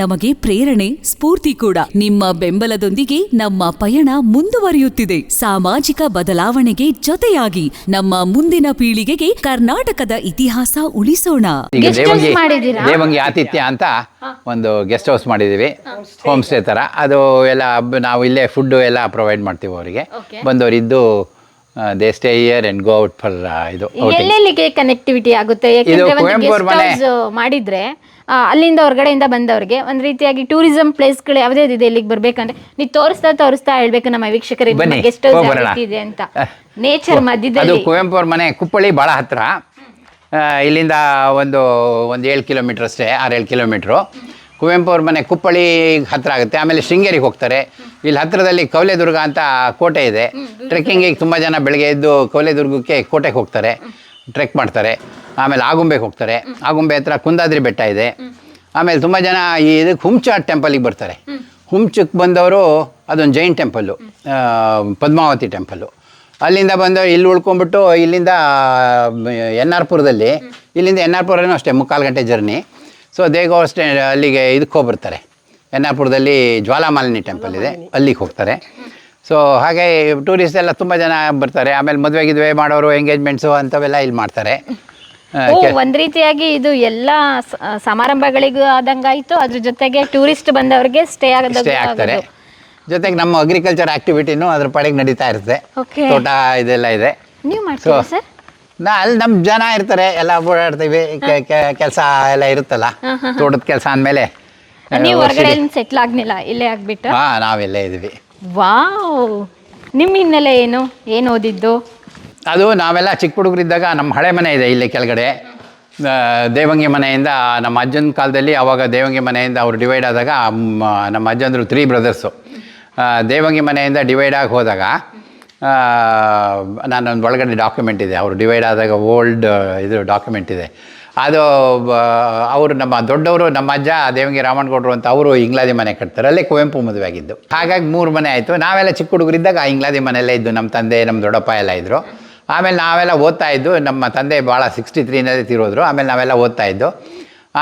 ನಮಗೆ ಪ್ರೇರಣೆ ಸ್ಫೂರ್ತಿ ಕೂಡ. ನಿಮ್ಮ ಬೆಂಬಲದೊಂದಿಗೆ ನಮ್ಮ ಪಯಣ ಮುಂದುವರಿಯುತ್ತಿದೆ. ಸಾಮಾಜಿಕ ಬದಲಾವಣೆಗೆ ಜೊತೆಯಾಗಿ ನಮ್ಮ ಮುಂದಿನ ಪೀಳಿಗೆಗೆ ಕರ್ನಾಟಕದ ಇತಿಹಾಸ ಉಳಿಸೋಣ. ದೇವಂಗಿ? ಆತಿಥ್ಯ ಅಂತ ಒಂದು ಗೆಸ್ಟ್ ಹೌಸ್ ಮಾಡಿದೀವಿ ಹೋಮ್ ಸ್ಟೇ ತರ. ಅದು ಎಲ್ಲ ನಾವು ಇಲ್ಲೇ ಫುಡ್ ಎಲ್ಲ ಪ್ರೊವೈಡ್ ಮಾಡ್ತೀವಿ ಅವರಿಗೆ. ಬಂದವರಿದ್ದು ಬಂದವರು ಇದ್ದು they stay here and go out for ಇದು ಎಲ್ಲೆಲ್ಲಿಗೆ ಕನೆಕ್ಟಿವಿಟಿ ಆಗುತ್ತೆ? ಯಾಕಂದ್ರೆ ಮಾಡಿದ್ರೆ ಅಲ್ಲಿಂದ ಹೊರಗಡೆಯಿಂದ ಬಂದವ್ರಿಗೆ ಒಂದು ರೀತಿಯಾಗಿ ಟೂರಿಸಂ ಪ್ಲೇಸ್ಗಳು ಯಾವುದೇ ಇದೆ ಇಲ್ಲಿಗೆ ಬರ್ಬೇಕಂದ್ರೆ ನೀವು ತೋರಿಸ್ತಾ ತೋರಿಸ್ತಾ ಹೇಳ್ಬೇಕು ನಮ್ಮ ವೀಕ್ಷಕರಿಗೆ ಬನ್ನಿ, ಗೆಸ್ಟ್ ಹೌಸ್ ಹೋಗ್ ಬರೋಣ. ಇದೆ ಅಂತ. ನೇಚರ್ ಅದು ಮಧ್ಯದಲ್ಲಿ. ಕುವೆಂಪು ಅವ್ರ ಮನೆ ಕುಪ್ಪಳ್ಳಿ ಭಾಳ ಹತ್ರ. ಇಲ್ಲಿಂದ ಒಂದು ಒಂದು ಏಳು ಕಿಲೋಮೀಟ್ರ್ ಅಷ್ಟೇ ಆರೇಳು ಕಿಲೋಮೀಟ್ರು ಕುವೆಂಪು ಅವ್ರ ಮನೆ ಕುಪ್ಪಳ್ಳಿ ಹತ್ರ ಆಗುತ್ತೆ. ಆಮೇಲೆ ಶೃಂಗೇರಿಗೆ ಹೋಗ್ತಾರೆ. ಇಲ್ಲಿ ಹತ್ರದಲ್ಲಿ ಕೌಲೆದುರ್ಗ ಅಂತ ಕೋಟೆ ಇದೆ. ಟ್ರೆಕ್ಕಿಂಗಿಗೆ ತುಂಬ ಜನ ಬೆಳಗ್ಗೆ ಎದ್ದು ಕೌಲೆದುರ್ಗಕ್ಕೆ ಕೋಟೆಗೆ ಹೋಗ್ತಾರೆ. ಟ್ರೆಕ್ ಮಾಡ್ತಾರೆ. ಆಮೇಲೆ ಆಗುಂಬೆಗೆ ಹೋಗ್ತಾರೆ. ಆಗುಂಬೆ ಹತ್ರ ಕುಂದಾದ್ರಿ ಬೆಟ್ಟ ಇದೆ. ಆಮೇಲೆ ತುಂಬ ಜನ ಈ ಇದಕ್ಕೆ ಹುಂಚ ಟೆಂಪಲಿಗೆ ಬರ್ತಾರೆ. ಹುಂಚಕ್ಕೆ ಬಂದವರು ಅದೊಂದು ಜೈನ್ ಟೆಂಪಲ್ಲು ಪದ್ಮಾವತಿ ಟೆಂಪಲ್ಲು. ಅಲ್ಲಿಂದ ಬಂದು ಇಲ್ಲಿ ಉಳ್ಕೊಂಡ್ಬಿಟ್ಟು ಇಲ್ಲಿಂದ ಎನ್ ಆರ್ ಪುರದಲ್ಲಿ ಇಲ್ಲಿಂದ ಎನ್ ಆರ್ ಪುರನೂ ಅಷ್ಟೇ ಮುಕ್ಕಾಲು ಗಂಟೆ ಜರ್ನಿ. ಸೊ ದೇಗೋ ಅಷ್ಟೇ ಅಲ್ಲಿಗೆ ಇದಕ್ಕೆ ಹೋಗ್ಬಿಡ್ತಾರೆ. ಎನ್ ಆರ್ ಪುರದಲ್ಲಿ ಜ್ವಾಲಾಮಾಲಿನಿ ಟೆಂಪಲ್ ಇದೆ. ಅಲ್ಲಿಗೆ ಹೋಗ್ತಾರೆ. ಸೊ ಹಾಗೆ ಟೂರಿಸ್ಟ್ ಎಲ್ಲ ತುಂಬ ಜನ ಬರ್ತಾರೆ. ಆಮೇಲೆ ಮದುವೆ ಗಿದ್ವೆ ಮಾಡೋರು ಎಂಗೇಜ್ಮೆಂಟ್ಸು ಅಂಥವೆಲ್ಲ ಇಲ್ಲಿ ಮಾಡ್ತಾರೆ. ಓ ಒಂದ್ ರೀತಿಯಾಗಿ ಇದು ಎಲ್ಲಾ ಸ- ಸಮಾರಂಭಗಳಿಗೂ ಆದಂಗಾಯ್ತು. ಅದ್ರ ಜೊತೆಗೆ ಟೂರಿಸ್ಟ್ ಬಂದವರಿಗೆ ಸ್ಟೇ ಸ್ಟೇ ಆಗ್ತಾರೆ ಆಗೋದು. ಜೊತೆಗೆ ನಮ್ಮ ಅಗ್ರಿಕಲ್ಚರ್ ಆಕ್ಟಿವಿಟಿನೂ ಅದ್ರ ಪಾಡಿಗೆ ನಡೀತಾ ಇರುತ್ತೆ. Okay. ತೋಟ ಇದೆಲ್ಲ ಇದೆ. ನೀವು ಮಾಡ್ತೀರಾ So, ಸರ್? ನಾ ಅಲ್ಲಿ ನಮ್ಮ ಜನ ಇರ್ತಾರೆ. ಎಲ್ಲ ಓಡಾಡ್ತೀವಿ. ಕೆಲಸ ಎಲ್ಲ ಇರುತ್ತಲ್ಲ. ತೋಟದ ಕೆಲಸ ಅಂದಮೇಲೆ ನೀವು ಹೊರಗಡೆ ಸೆಟ್ಲ್ ಆಗ್ಲಿಲ್ಲ? ಇಲ್ಲೇ ಆಗ್ಬಿಟ್ಟು? ಹಾ ನಾವೆಲ್ಲೇ ಇದ್ವಿ. ವಾವ್! ನಿಮ್ಮ ಹಿನ್ನೆಲೆ ಏನು? ಏನು ಓದಿದ್ದು? ಅದು ನಾವೆಲ್ಲ ಚಿಕ್ಕ ಹುಡುಗರಿದ್ದಾಗ ನಮ್ಮ ಹಳೆ ಮನೆ ಇದೆ ಇಲ್ಲಿ ಕೆಳಗಡೆ. ದೇವಂಗಿ ಮನೆಯಿಂದ ನಮ್ಮ ಅಜ್ಜನ ಕಾಲದಲ್ಲಿ ಆವಾಗ ದೇವಂಗಿ ಮನೆಯಿಂದ ಅವರು ಡಿವೈಡ್ ಆದಾಗ ನಮ್ಮ ಅಜ್ಜಂದರು ತ್ರೀ ಬ್ರದರ್ಸು ದೇವಂಗಿ ಮನೆಯಿಂದ ಡಿವೈಡ್ ಆಗಿ ಹೋದಾಗ ನಾನೊಂದು ಒಳಗಡೆ ಡಾಕ್ಯುಮೆಂಟ್ ಇದೆ. ಅವರು ಡಿವೈಡ್ ಆದಾಗ ಓಲ್ಡ್ ಇದು ಡಾಕ್ಯುಮೆಂಟ್ ಇದೆ. ಅದು ಅವರು ನಮ್ಮ ದೊಡ್ಡವರು ನಮ್ಮ ಅಜ್ಜ ದೇವಂಗಿ ರಾಮಣ್ಣಗೌಡರು ಅಂತ ಅವರು ಇಂಗ್ಲಾದಿ ಮನೆ ಕಟ್ತಾರೆ. ಅಲ್ಲೇ ಕುವೆಂಪು ಮದುವೆ ಆಗಿದ್ದು. ಹಾಗಾಗಿ ಮೂರು ಮನೆ ಆಯಿತು. ನಾವೆಲ್ಲ ಚಿಕ್ಕ ಹುಡುಗರಿದ್ದಾಗ ಆ ಇಂಗ್ಲಾದಿ ಮನೆಯಲ್ಲೇ ಇದ್ದು ನಮ್ಮ ತಂದೆ ನಮ್ಮ ದೊಡ್ಡಪ್ಪ ಎಲ್ಲ ಇದ್ದರು ಆಮೇಲೆ ನಾವೆಲ್ಲ ಓದ್ತಾ ಇದ್ದು ನಮ್ಮ ತಂದೆ ಭಾಳ ಸಿಕ್ಸ್ಟಿ ತ್ರೀನಲ್ಲಿ ತಿರೋದ್ರು. ಆಮೇಲೆ ನಾವೆಲ್ಲ ಓದ್ತಾ ಇದ್ದು.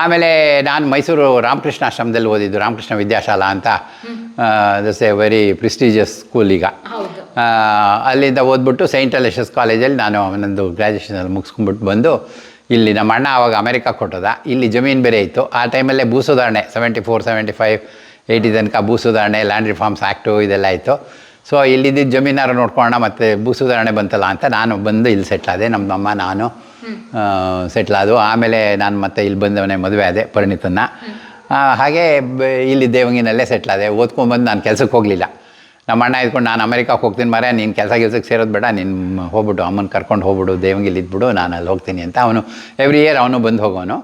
ಆಮೇಲೆ ನಾನು ಮೈಸೂರು ರಾಮಕೃಷ್ಣ ಆಶ್ರಮದಲ್ಲಿ ಓದಿದ್ದು ರಾಮಕೃಷ್ಣ ವಿದ್ಯಾಶಾಲಾ ಅಂತ. This a very prestigious school ಈಗ. ಅಲ್ಲಿಂದ ಓದ್ಬಿಟ್ಟು ಸೈಂಟ್ ಅಲೆಷಸ್ ಕಾಲೇಜಲ್ಲಿ ನಾನು ನಂದು ಗ್ರ್ಯಾಜುಯೇಷನಲ್ಲಿ ಮುಗಿಸ್ಕೊಂಡ್ಬಿಟ್ಟು ಬಂದು ಇಲ್ಲಿ ನಮ್ಮ ಅಣ್ಣ ಆವಾಗ ಅಮೆರಿಕ ಕೊಟ್ಟದ. ಇಲ್ಲಿ ಜಮೀನು ಬೇರೆ ಇತ್ತು. ಆ ಟೈಮಲ್ಲೇ ಭೂ ಸುಧಾರಣೆ seventy four seventy five eighty ತನಕ ಭೂ ಸುಧಾರಣೆ ಲ್ಯಾಂಡ್ ರಿಫಾರ್ಮ್ಸ್ ಆ್ಯಕ್ಟು ಇದೆಲ್ಲ ಇತ್ತು. ಸೊ ಇಲ್ಲಿದ್ದ ಜಮೀನಾರು ನೋಡ್ಕೊಳ್ಳೋಣ, ಮತ್ತು ಭೂ ಸುಧಾರಣೆ ಬಂತಲ್ಲ ಅಂತ ನಾನು ಬಂದು ಇಲ್ಲಿ ಸೆಟ್ಲ್ ಆದೆ. ನಮ್ಮಮ್ಮ ನಾನು ಸೆಟ್ಲ್ ಆದವು. ಆಮೇಲೆ ನಾನು ಮತ್ತೆ ಇಲ್ಲಿ ಬಂದವನೇ ಮದುವೆ ಆದೆ ಪರಿಣಿತನ ಹಾಗೆ ಇಲ್ಲಿ ದೇವಂಗಿನಲ್ಲೇ ಸೆಟ್ಲ್ ಆದೆ. ಓದ್ಕೊಂಬಂದು ನಾನು ಕೆಲಸಕ್ಕೆ ಹೋಗಲಿಲ್ಲ. ನಮ್ಮ ಅಣ್ಣ ಇದ್ಕೊಂಡು ನಾನು ಅಮೆರಿಕಕ್ಕೆ ಹೋಗ್ತೀನಿ ಮರೆ ನೀನು ಕೆಲಸ ಕೆಲಸಕ್ಕೆ ಸೇರೋದು ಬೇಡ, ನೀನು ಹೋಗ್ಬಿಟ್ಟು ಅಮ್ಮನ ಕರ್ಕೊಂಡು ಹೋಗ್ಬಿಡು, ದೇವಂಗಿಲಿ ಇದ್ಬಿಡು, ನಾನು ಅಲ್ಲಿ ಹೋಗ್ತೀನಿ ಅಂತ ಅವನು ಎವ್ರಿ ಇಯರ್ ಅವನು ಬಂದು ಹೋಗೋನು.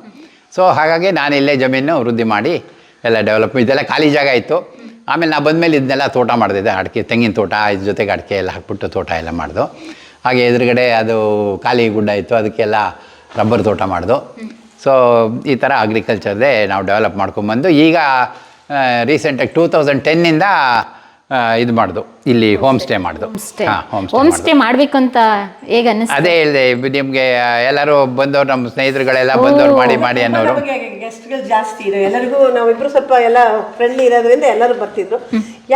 ಸೊ ಹಾಗಾಗಿ ನಾನು ಇಲ್ಲೇ ಜಮೀನು ವೃದ್ಧಿ ಮಾಡಿ ಎಲ್ಲ ಡೆವಲಪ್ ಇದೆಲ್ಲ ಖಾಲಿ ಜಾಗ ಇತ್ತು. ಆಮೇಲೆ ನಾನು ಬಂದಮೇಲೆ ಇದನ್ನೆಲ್ಲ ತೋಟ ಮಾಡಿದೆ ಅಡಿಕೆ, ತೆಂಗಿನ ತೋಟ ಇದ್ರ ಜೊತೆಗೆ ಅಡಿಕೆ ಎಲ್ಲ ಹಾಕ್ಬಿಟ್ಟು ತೋಟ ಎಲ್ಲ ಮಾಡ್ದು. ಹಾಗೆ ಎದುರುಗಡೆ ಅದು ಖಾಲಿ ಗುಡ್ಡ ಇತ್ತು, ಅದಕ್ಕೆಲ್ಲ ರಬ್ಬರ್ ತೋಟ ಮಾಡ್ದು. ಸೊ ಈ ಥರ ಅಗ್ರಿಕಲ್ಚರ್ದೇ ನಾವು ಡೆವಲಪ್ ಮಾಡ್ಕೊಂಬಂದು, ಈಗ ರೀಸೆಂಟಾಗಿ ಟೂ ತೌಸಂಡ್ ಟೆನ್ನಿಂದ ಇದು ಮಾಡ್ದು. ಇಲ್ಲಿ ಹೋಮ್ ಸ್ಟೇ ಮಾಡ್ದು. ಹೋಮ್ ಸ್ಟೇ ಸ್ಟೇ ಮಾಡ್ಬೇಕು ಅಂತ ಹೇಗ ಅನ್ನಿಸ್ತು? ಅದೇ ಹೇಳಿದೆ ನಿಮಗೆ ಎಲ್ಲರೂ ಬಂದವ್ರು ನಮ್ಮ ಸ್ನೇಹಿತರುಗಳೆಲ್ಲ ಬಂದವ್ರು ಮಾಡಿ ಮಾಡಿ ಅನ್ನೋರು. ಗೆಸ್ಟ್ಗಳು ಜಾಸ್ತಿ ಇದೆ. ಎಲ್ಲರಿಗೂ ನಾವಿಬ್ರು ಸ್ವಲ್ಪ ಎಲ್ಲ ಫ್ರೆಂಡ್ಲಿ ಇರೋದ್ರಿಂದ ಎಲ್ಲರೂ ಬರ್ತಿದ್ರು.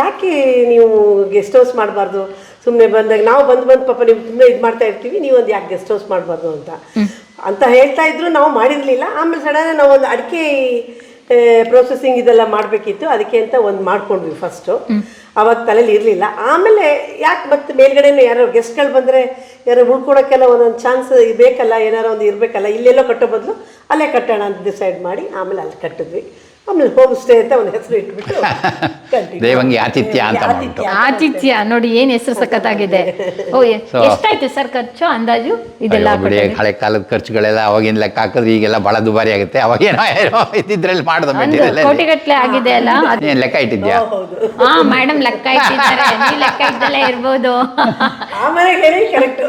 ಯಾಕೆ ನೀವು ಗೆಸ್ಟ್ ಹೌಸ್ ಮಾಡಬಾರ್ದು? ಸುಮ್ಮನೆ ಬಂದಾಗ ನಾವು ಬಂದು ಬಂದು ಪಾಪ ನೀವು ಸುಮ್ಮನೆ ಇದು ಮಾಡ್ತಾ ಇರ್ತೀವಿ ನೀವು ಒಂದು ಯಾಕೆ ಗೆಸ್ಟ್ ಹೌಸ್ ಮಾಡಬಾರ್ದು ಅಂತ. ಅಂತ ಹೇಳ್ತಾ ಇದ್ರು ನಾವು ಮಾಡಿರಲಿಲ್ಲ. ಆಮೇಲೆ ಸಡನ್ ನಾವು ಒಂದು ಅಡಿಕೆ ಪ್ರೊಸೆಸಿಂಗ್ ಇದೆಲ್ಲ ಮಾಡಬೇಕಿತ್ತು. ಅದಕ್ಕೆ ಅಂತ ಒಂದು ಮಾಡ್ಕೊಂಡ್ವಿ ಫಸ್ಟು ಅವಾಗ ತಲೆಯಲ್ಲಿ ಇರಲಿಲ್ಲ. ಆಮೇಲೆ ಯಾಕೆ ಮತ್ತೆ ಮೇಲ್ಗಡೆನೂ ಯಾರೋ ಗೆಸ್ಟ್ಗಳು ಬಂದರೆ ಯಾರೋ ಉಳ್ಕೊಳೋಕ್ಕೆಲ್ಲ ಒಂದೊಂದು ಚಾನ್ಸ್ ಬೇಕಲ್ಲ, ಏನಾರೋ ಒಂದು ಇರಬೇಕಲ್ಲ, ಇಲ್ಲೆಲ್ಲೋ ಕಟ್ಟೋ ಬದಲು ಅಲ್ಲೇ ಕಟ್ಟೋಣ ಅಂತ ಡಿಸೈಡ್ ಮಾಡಿ ಆಮೇಲೆ ಅಲ್ಲಿ ಕಟ್ಟಿದ್ವಿ. ಆಮೇಲೆ ಹೋಮ್ ಸ್ಟೇ ಅಂತ ಒಂದು ಹೆಸರು ಇಟ್ಬಿಟ್ಟು. ದೇವಂಗಿ ಆತಿಥ್ಯ ಅಂತ ಆತಿಥ್ಯ. ನೋಡಿ ಏನ್ ಹೆಸರು ಸಖತ್ತಾಗಿದೆ. ಓ So- ಎಷ್ಟಾಯ್ತು ಸರ್ ಖರ್ಚು ಅಂದಾಜು? ಇದೆಲ್ಲ ಹಳೆ ಕಾಲದ ಖರ್ಚುಗಳೆಲ್ಲ ಅವಾಗಿನ ಲೆಕ್ಕ ಹಾಕಿದ್ರೆ ಈಗೆಲ್ಲ ಬಹಳ ದುಬಾರಿ ಆಗುತ್ತೆ. ಅವಾಗ ಏನೋ ಇದ್ದಿದ್ರಲ್ಲಿ ಮಾಡ್ದ ಒಂದು ಮೆಟೀರಿಯಲ್ ಕೋಟಿಗಟ್ಟಲೆ ಆಗಿದೆ ಅಲ್ಲ ಏನ್ ಲೆಕ್ಕ ಇಟ್ಟಿದ್ಯಾ? ಹಾ ಮೇಡಮ್ ಲೆಕ್ಕ ಇಟ್ಟಿದ್ದಾರೆ. ಲೆಕ್ಕ ಇದ್ದಲ್ಲೇ ಇರ್ಬೋದು. ಆಮೇಲೆ ಹೇಳಿ ಕರೆಕ್ಟ್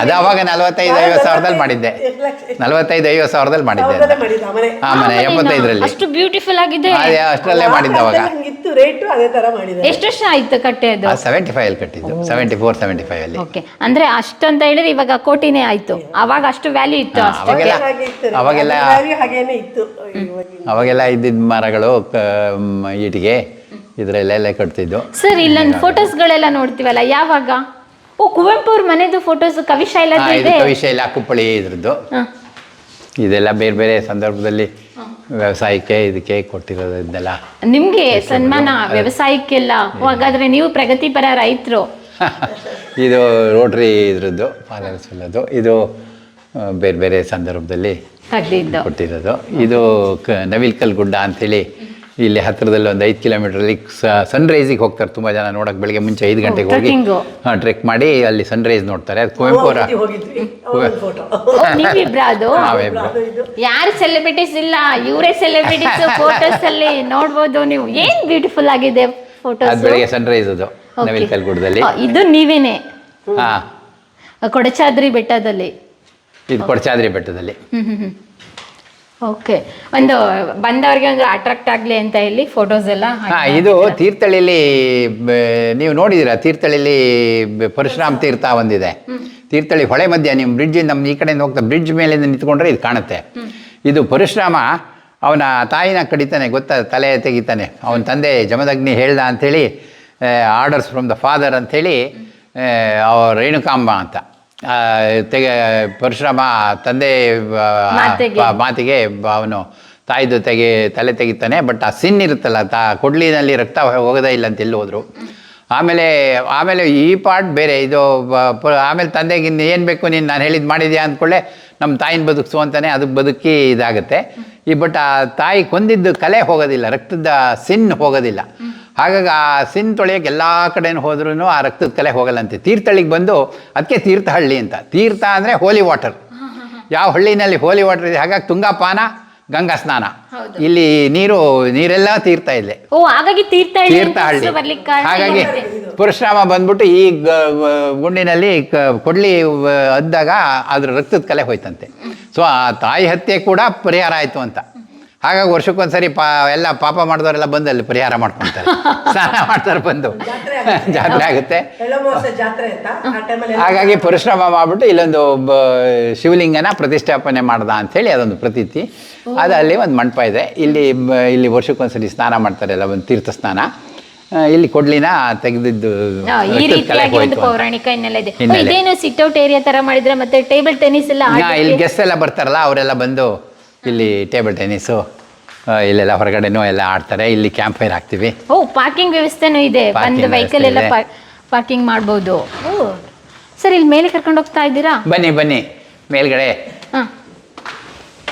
ಅದು ಅವಾಗ ನಲವತ್ತೈದು ಐವತ್ತು ಸಾವಿರದಲ್ಲಿ ಮಾಡಿದ್ದೆ. ನಲವತ್ತೈದು ಐವತ್ತು ಸಾವಿರದಲ್ಲಿ ಮಾಡಿದ್ದೆ ಆ ಮನೆ. ಎಪ್ಪತ್ತೈದರಲ್ಲಿ ಅಷ್ಟು ಬ್ಯೂಟಿಫುಲ್ ಆಗಿದೆ. ಅದೇ ಅಷ್ಟರಲ್ಲೇ ಮಾಡಿದ್ದೆ ಅವಾಗ. ಇತ್ತು ರೇಟು ಅದೇ ತರ ಮಾಡಿದ್ದೆ ಎಷ್ಟು ವರ್ಷ ಆಯ್ತು ಕಟ್ಟೆದು ಸೆವೆಂಟಿ ಫೈವ್ ಅಲ್ಲಿ ಕಟ್ಟಿದ್ದು. ಸೆವೆಂಟಿ ಫೋರ್ ಸೆವೆಂಟಿ ಫೈವ್ ಅಲ್ಲಿ. ಓಕೆ ಅಂದ್ರೆ ಅಷ್ಟಂತ ಹೇಳಿದ್ರೆ ಇವಾಗ ಕೋಟಿನೇ ಆಯ್ತು. ಅವಾಗ ಅಷ್ಟು ವ್ಯಾಲ್ಯೂ ಇತ್ತು ಅಷ್ಟೇ. ಅವಾಗೆಲ್ಲ ಹಾಗೆ ಇತ್ತು. ಅವಾಗೆಲ್ಲ value ಹಾಗೇನೆ ಇತ್ತು ಇವಾಗಿನ. ಅವಾಗೆಲ್ಲ ಇದ್ದಿದ್ದ ಮರಗಳು ಕ- ಮ್, ಇಟಿಗೆ ಇದರಲ್ಲೆಲ್ಲ ಕಟ್ತಿದ್ದು. ಸರ್ ಇಲ್ಲೊಂದು ಫೋಟೋಸ್ಗಳೆಲ್ಲ ನೋಡ್ತೀವಲ್ಲ ಯಾವಾಗ? ಓ ಕುವೆಂಪು ಅವ್ರ ಮನೆದು ಫೋಟೋಸ್ ಕವಿಶೈಲ ಇದು ಇದೆ. ವಿಷಯ ಇಲ್ಲ ಕುಪ್ಪಳಿ ಇದ್ರದ್ದು. ಹ. ಇದೆಲ್ಲ ಬೇರೆ ಬೇರೆ ಸಂದರ್ಭದಲ್ಲಿ ವ್ಯವಸಾಯಕ್ಕೆ ಇದಕ್ಕೆ ಕೊಟ್ಟಿರೋದು ನಿಮಗೆ ನಿಮ್ಗೆ ಸನ್ಮಾನ ವ್ಯವಸಾಯಕ್ಕೆಲ್ಲ? ಹಾಗಾದ್ರೆ ನೀವು ಪ್ರಗತಿಪರ ರೈತರು. ಇದು ರೋಟ್ರಿ ಇದ್ರದ್ದು ಫಾದರ್ಸ್ ಎಲ್ಲದು ಇದು ಬೇರೆ ಬೇರೆ ಸಂದರ್ಭದಲ್ಲಿ ಕೊಟ್ಟಿರೋದು. ಇದು ಕ ನವಿಲ್ಕಲ್ ಗುಡ್ಡ ಅಂಥೇಳಿ ಇಲ್ಲಿ ಹತ್ತಿರದಲ್ಲಿ ಒಂದು ಐದು ಕಿಲೋಮೀಟ್ರಲ್ಲಿ ಸನ್ರೈಸಿಗೆ ಹೋಗ್ತಾರೆ ತುಂಬ ಜನ ನೋಡೋಕೆ ಬೆಳಿಗ್ಗೆ ಮುಂಚೆ ಐದು ಗಂಟೆಗೆ ಹೋಗಿ. ಹಾಂ ಟ್ರೆಕ್ ಮಾಡಿ ಅಲ್ಲಿ ಸನ್ರೈಸ್ ನೋಡ್ತಾರೆ. ಅದು ಅವರ ಇದು ಯಾರು ಸೆಲೆಬ್ರಿಟೀಸ್ ಇಲ್ಲ? ಇವರೇ ಸೆಲೆಬ್ರಿಟೀಸ್ ಫೋಟೋಸ್ ಅಲ್ಲಿ ನೋಡ್ಬೋದು ನೀವು. ಏನ್ ಬ್ಯೂಟಿಫುಲ್ ಆಗಿದೆ ಅದು ಬೆಳಿಗ್ಗೆ ಸನ್ ಸನ್ರೈಸ್ ಅದು ನವಿಲ್ ಕಲ್ಗುಡದಲ್ಲಿ. ಇದು ನೀವೇನೆ? ಹಾಂ. ಕೊಡಚಾದ್ರಿ ಬೆಟ್ಟದಲ್ಲಿ. ಇದು ಕೊಡಚಾದ್ರಿ ಬೆಟ್ಟದಲ್ಲಿ. ಓಕೆ. ಒಂದು ಬಂದವರಿಗೆ ಒಂದು ಅಟ್ರಾಕ್ಟ್ ಆಗಲಿ ಅಂತ ಹೇಳಿ ಫೋಟೋಸ್ ಎಲ್ಲ ಹಾ ಇದು ತೀರ್ಥಳ್ಳಿಲಿ ನೀವು ನೋಡಿದ್ದೀರಾ ತೀರ್ಥಳ್ಳಿಲಿ ಪರಶುರಾಮ್ ತೀರ್ಥ ಒಂದಿದೆ. ತೀರ್ಥಳ್ಳಿ ಹೊಳೆ ಮಧ್ಯ ನಿಮ್ಮ ಬ್ರಿಡ್ಜ್ ನಮ್ಮ ಈ ಕಡೆಯಿಂದ ಹೋಗ್ತಾ ಬ್ರಿಡ್ಜ್ ಮೇಲಿಂದ ನಿಂತ್ಕೊಂಡ್ರೆ ಇದು ಕಾಣುತ್ತೆ. ಇದು ಪರಶುರಾಮ ಅವನ ತಾಯಿನ ಕಡಿತಾನೆ ಗೊತ್ತಾ ತಲೆ ತೆಗಿತಾನೆ. ಅವನ ತಂದೆ ಜಮದಗ್ನಿ ಹೇಳ್ದ ಅಂಥೇಳಿ ಆರ್ಡರ್ಸ್ ಫ್ರಮ್ ದ ಫಾದರ್ ಅಂಥೇಳಿ ರೇಣುಕಾಂಬ ಅಂತ. ತೆಗೆ ಪರಶುರಾಮ ತಂದೆ ಮಾತಿಗೆ. ಅವನು ತಾಯಿದು ತೆಗೆ ತಲೆ ತೆಗಿತಾನೆ ಬಟ್ ಆ ಸಿನ್ ಇರುತ್ತಲ್ಲ ತಾ ಕೊಡ್ಲಿನಲ್ಲಿ ರಕ್ತ ಹೋಗೋದೇ ಇಲ್ಲ ಅಂತ ಎಲ್ಲಿ ಹೋದ್ರು ಆಮೇಲೆ ಆಮೇಲೆ ಈ ಪಾರ್ಟ್ ಬೇರೆ ಇದು ಆಮೇಲೆ ತಂದೆಗೆ ಇನ್ನು ಏನು ಬೇಕು ನೀನು ನಾನು ಹೇಳಿದ್ದು ಮಾಡಿದ್ಯಾ ಅಂದ್ಕೊಳ್ಳೆ ನಮ್ಮ ತಾಯಿನ ಬದುಕಿಸು ಅಂತಾನೆ ಅದಕ್ಕೆ ಬದುಕಿ ಇದಾಗುತ್ತೆ. ಈ ಬಟ್ ಆ ತಾಯಿ ಕೊಂದಿದ್ದು ಕಲೆ ಹೋಗೋದಿಲ್ಲ ರಕ್ತದ ಸಿನ್ ಹೋಗೋದಿಲ್ಲ. ಹಾಗಾಗಿ ಆ ಸಿನ್ ತೊಳೆಯೋಕ್ಕೆ ಎಲ್ಲ ಕಡೆನೂ ಹೋದ್ರೂ ಆ ರಕ್ತದ ಕಲೆ ಹೋಗಲ್ಲಂತೆ. ತೀರ್ಥಹಳ್ಳಿಗೆ ಬಂದು ಅದಕ್ಕೆ ತೀರ್ಥಹಳ್ಳಿ ಅಂತ. ತೀರ್ಥ ಅಂದರೆ ಹೋಲಿ ವಾಟರ್ ಯಾವ ಹಳ್ಳಿನಲ್ಲಿ ಹೋಲಿ ವಾಟರ್ ಇದೆ? ಹಾಗಾಗಿ ತುಂಗಾಪಾನ ಗಂಗಾ ಸ್ನಾನ. ಇಲ್ಲಿ ನೀರು ನೀರೆಲ್ಲ ತೀರ್ಥ ಹಾಗಾಗಿ ತೀರ್ಥಹಳ್ಳಿ ಹಾಗಾಗಿ ಪುರಶುರಾಮ ಬಂದ್ಬಿಟ್ಟು ಈ ಗುಂಡಿನಲ್ಲಿ ಕೊಡ್ಲಿ ಅದ್ದಾಗ ಅದ್ರ ರಕ್ತದ ಕಲೆ ಹೋಯ್ತಂತೆ. ಸೊ ಆ ತಾಯಿ ಹತ್ಯೆ ಕೂಡ ಪರಿಹಾರ ಆಯಿತು ಅಂತ. ಹಾಗಾಗಿ ವರ್ಷಕ್ಕೊಂದ್ಸರಿ ಪಾ ಎಲ್ಲ ಪಾಪ ಮಾಡಿದವರೆಲ್ಲ ಬಂದು ಅಲ್ಲಿ ಪರಿಹಾರ ಮಾಡ್ಕೊತಾರೆ. ಸ್ನಾನ ಮಾಡ್ತಾರೆ ಬಂದು. ಜಾತ್ರೆ ಆಗುತ್ತೆ. ಎಳ್ಳಮಾವಾಸ್ಯೆ ಜಾತ್ರೆ ಅಂತ ಆ ಟೈಮಲ್ಲಿ ಹಾಗಾಗಿ ಪರಿಶ್ರಮ ಮಾಡಿಬಿಟ್ಟು ಇಲ್ಲೊಂದು ಬ- ಶಿವಲಿಂಗನ ಪ್ರತಿಷ್ಠಾಪನೆ ಮಾಡ್ದ ಅಂಥೇಳಿ ಅದೊಂದು ಪ್ರತೀತಿ. ಅದು ಅಲ್ಲಿ ಒಂದು ಮಂಟಪ ಇದೆ. ಇಲ್ಲಿ ಇಲ್ಲಿ ಇಲ್ಲಿ ವರ್ಷಕ್ಕೊಂದ್ಸರಿ ಸ್ನಾನ ಮಾಡ್ತಾರೆ ಎಲ್ಲ ಒಂದು ತೀರ್ಥ ಸ್ನಾನ. ಇಲ್ಲಿ ಕೊಡ್ಲಿನ ತೆಗೆದಿದ್ದು ಈ ರೀತಿಯಾಗಿ ಒಂದು ಪೌರಾಣಿಕ ಹಿನ್ನೆಲೆ ಇದೆ. ಇದೇನು ಸಿಟ್ ಇದೇನು ಏರಿಯಾ ತರ ಮಾಡಿದ್ರೆ ಮತ್ತೆ ಟೇಬಲ್ ಟೆನ್ನಿಸ್ ಎಲ್ಲ ಇಲ್ಲಿ ಗೆಸ್ಟ್ ಎಲ್ಲ ಬರ್ತಾರಲ್ಲ ಅವರೆಲ್ಲ ಬಂದು ಇಲ್ಲಿ ಟೇಬಲ್ ಟೆನ್ನಿಸು ಇಲ್ಲೆಲ್ಲ ಹೊರಗಡೆನೂ ಎಲ್ಲ ಆಡ್ತಾರೆ. ಇಲ್ಲಿ ಕ್ಯಾಂಪ್ ಫೈರ್ ಹಾಕ್ತೀವಿ. ಓ ಪಾರ್ಕಿಂಗ್ ವ್ಯವಸ್ಥೆನೂ ಇದೆ. Parking ಒಂದು ವೆಹಿಕಲ್ ಎಲ್ಲ ವ್ಯವಸ್ಥೆ ಪಾರ್ಕಿಂಗ್ ಮಾಡ್ಬೋದು. ಓ ಸರ್ ಇಲ್ಲಿ ಮೇಲೆ ಕರ್ಕೊಂಡು ಹೋಗ್ತಾ ಇದ್ದೀರಾ? ಬನ್ನಿ ಬನ್ನಿ. ಮೇಲ್ಗಡೆ ಹಾಂ.